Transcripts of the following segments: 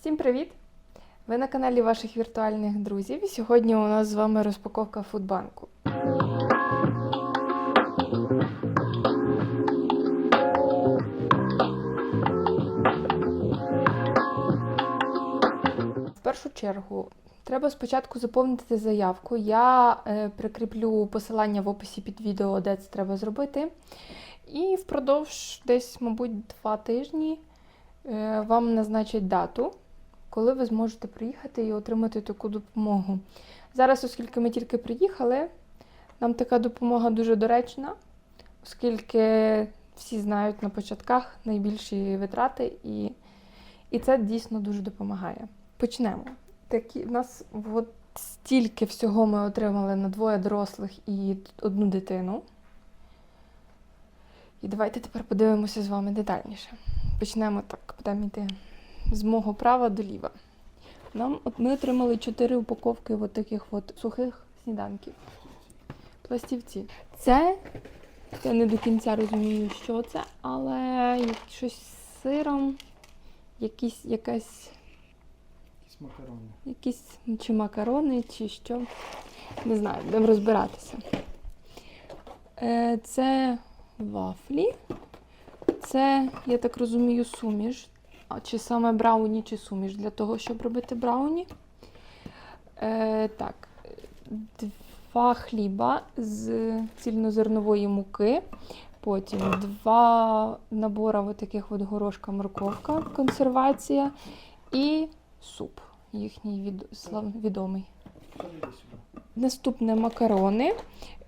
Всім привіт! Ви на каналі ваших віртуальних друзів. І сьогодні у нас з вами розпаковка фудбанку. В першу чергу треба спочатку заповнити заявку. Я е, прикріплю посилання в описі під відео, де це треба зробити. І впродовж десь, мабуть, два тижні е, вам назначать дату, коли ви зможете приїхати і отримати таку допомогу. Зараз, оскільки ми тільки приїхали, нам така допомога дуже доречна, оскільки всі знають на початках найбільші витрати, і, і це дійсно дуже допомагає. Почнемо. Такі, у нас от стільки всього ми отримали на двоє дорослих і одну дитину. І давайте тепер подивимося з вами детальніше. Почнемо так, будемо йти з мого права до ліва. Нам от ми отримали 4 упаковки от таких от сухих сніданків. Пластівці. Це я не до кінця розумію, що це, але щось з сиром, якісь, якась, Якісь макарони. якісь чи макарони, чи що. Не знаю, будемо розбиратися. Е, Це вафлі. Це, я так розумію, суміш. А чи саме брауні, чи суміш для того, щоб робити брауні. Е, так, два хліба з цільнозернової муки. Потім два набора от таких от горошка морковка, консервація і суп їхній від, слав- відомий. Наступне макарони.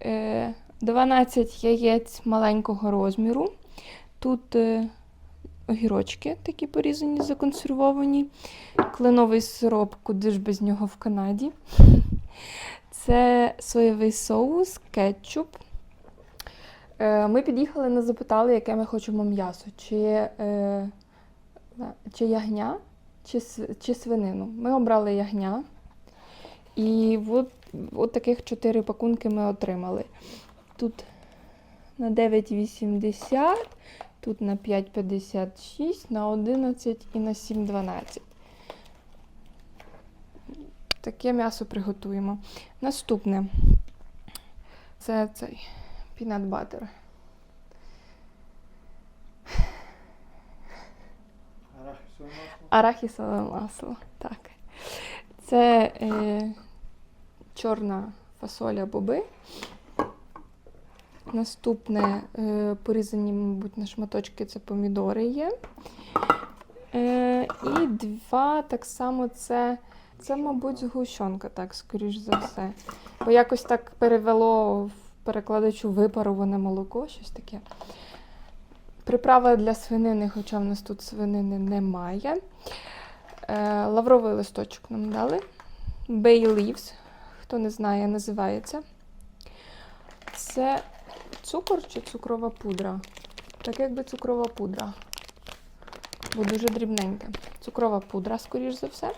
Е, 12 яєць маленького розміру. Тут е, огірочки такі порізані, законсервовані. Кленовий сироп, куди ж без нього в Канаді. Це соєвий соус, кетчуп. Е, Ми під'їхали, нас запитали, яке ми хочемо м'ясо. Чи, е, чи ягня, чи, чи свинину. Ми обрали ягня. І от, от таких чотири пакунки ми отримали. Тут на 9,80, тут на 5,56, на 11 і на 7,12. Таке м'ясо приготуємо. Наступне це цей пінат батер. Арахісове масло. Арахісове масло. Так. Це е, чорна фасоля боби. Наступне е, порізані, мабуть, на шматочки це помідори є. Е, і два так само це, це, мабуть, згущенка, так, скоріш за все. Бо якось так перевело в перекладачу випароване молоко, щось таке. Приправа для свинини, хоча в нас тут свинини немає. Е, лавровий листочок нам дали. Bay leaves, хто не знає, називається. Це цукор чи цукрова пудра? Так якби цукрова пудра. Бо дуже дрібненьке. Цукрова пудра, скоріш за все.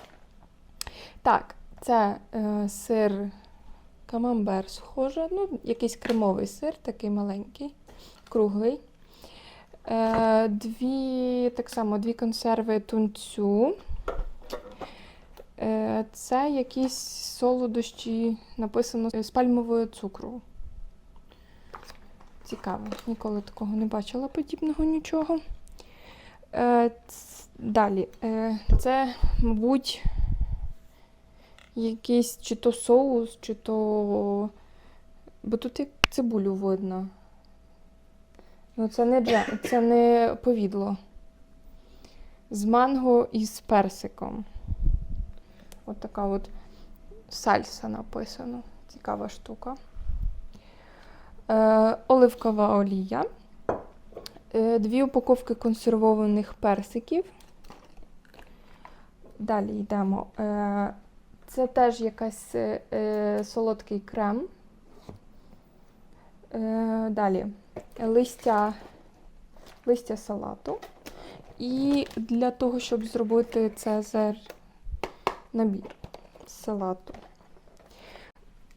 Так, це е, сир камамбер схоже. Ну, якийсь кремовий сир, такий маленький, круглий. Е, дві, так само, дві консерви тунцю. Е, Це якісь солодощі, написано з пальмовою цукру. Цікаво, ніколи такого не бачила подібного нічого. Е, Далі. Е, Це, мабуть, якийсь чи то соус, чи то. Бо тут як цибулю видно. Ну, це не джем, це не повідло. З манго і з персиком. От така от сальса написано. Цікава штука. Е, оливкова олія. Е, дві упаковки консервованих персиків. Далі йдемо. Е, це теж якась солодкий крем. Далі листя, листя салату. І для того, щоб зробити цезар набір салату.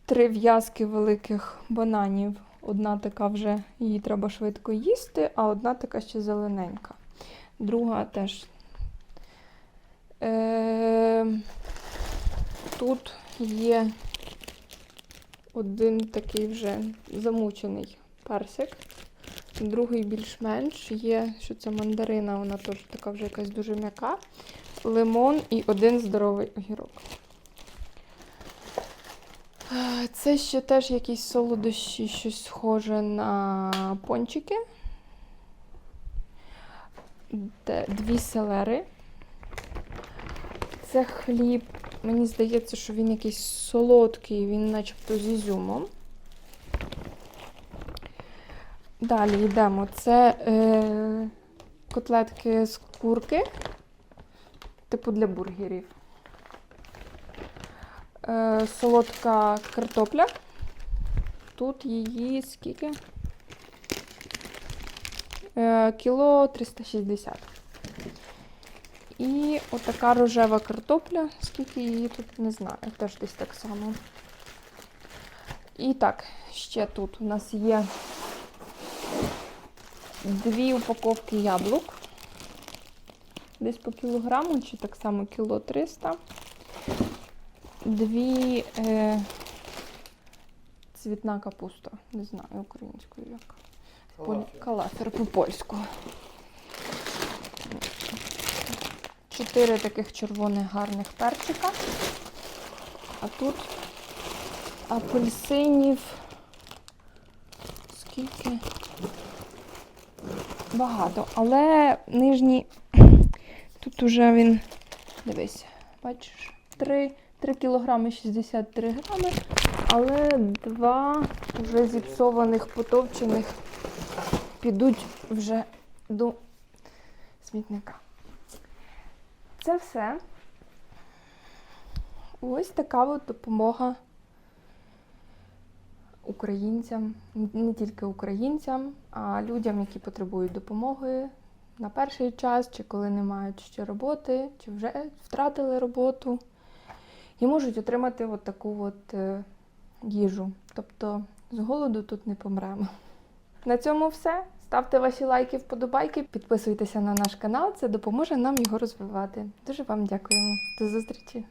Три в'язки великих бананів. Одна така вже її треба швидко їсти, а одна така ще зелененька. Друга теж Е, тут є один такий вже замучений персик. Другий більш-менш є, що це мандарина, вона теж така вже якась дуже м'яка. Лимон і один здоровий огірок. Це ще теж якісь солодощі, щось схоже на пончики. Дві селери. Це хліб. Мені здається, що він якийсь солодкий, він начебто з ізюмом. Далі йдемо. Це е, котлетки з курки, типу для бургерів. Е, солодка картопля. Тут її скільки? Е, кіло 360. І отака рожева картопля, скільки її тут не знаю, теж десь так само. І так, ще тут у нас є дві упаковки яблук. Десь по кілограму, чи так само кіло 300. Дві е, цвітна капуста. Не знаю українською як. Поль- Калафер по-польську. Чотири таких червоних гарних перчика. А тут апельсинів. Скільки? Багато. Але нижній. Тут уже він. Дивись, бачиш, 3, 3 кілограми 63 грами, але два вже зіпсованих, потовчених підуть вже до смітника. Це все. Ось така от допомога українцям, не тільки українцям, а людям, які потребують допомоги на перший час, чи коли не мають ще роботи, чи вже втратили роботу, і можуть отримати от таку от е, їжу. Тобто з голоду тут не помремо. На цьому все. Ставте ваші лайки, вподобайки, підписуйтеся на наш канал, це допоможе нам його розвивати. Дуже вам дякуємо. До зустрічі!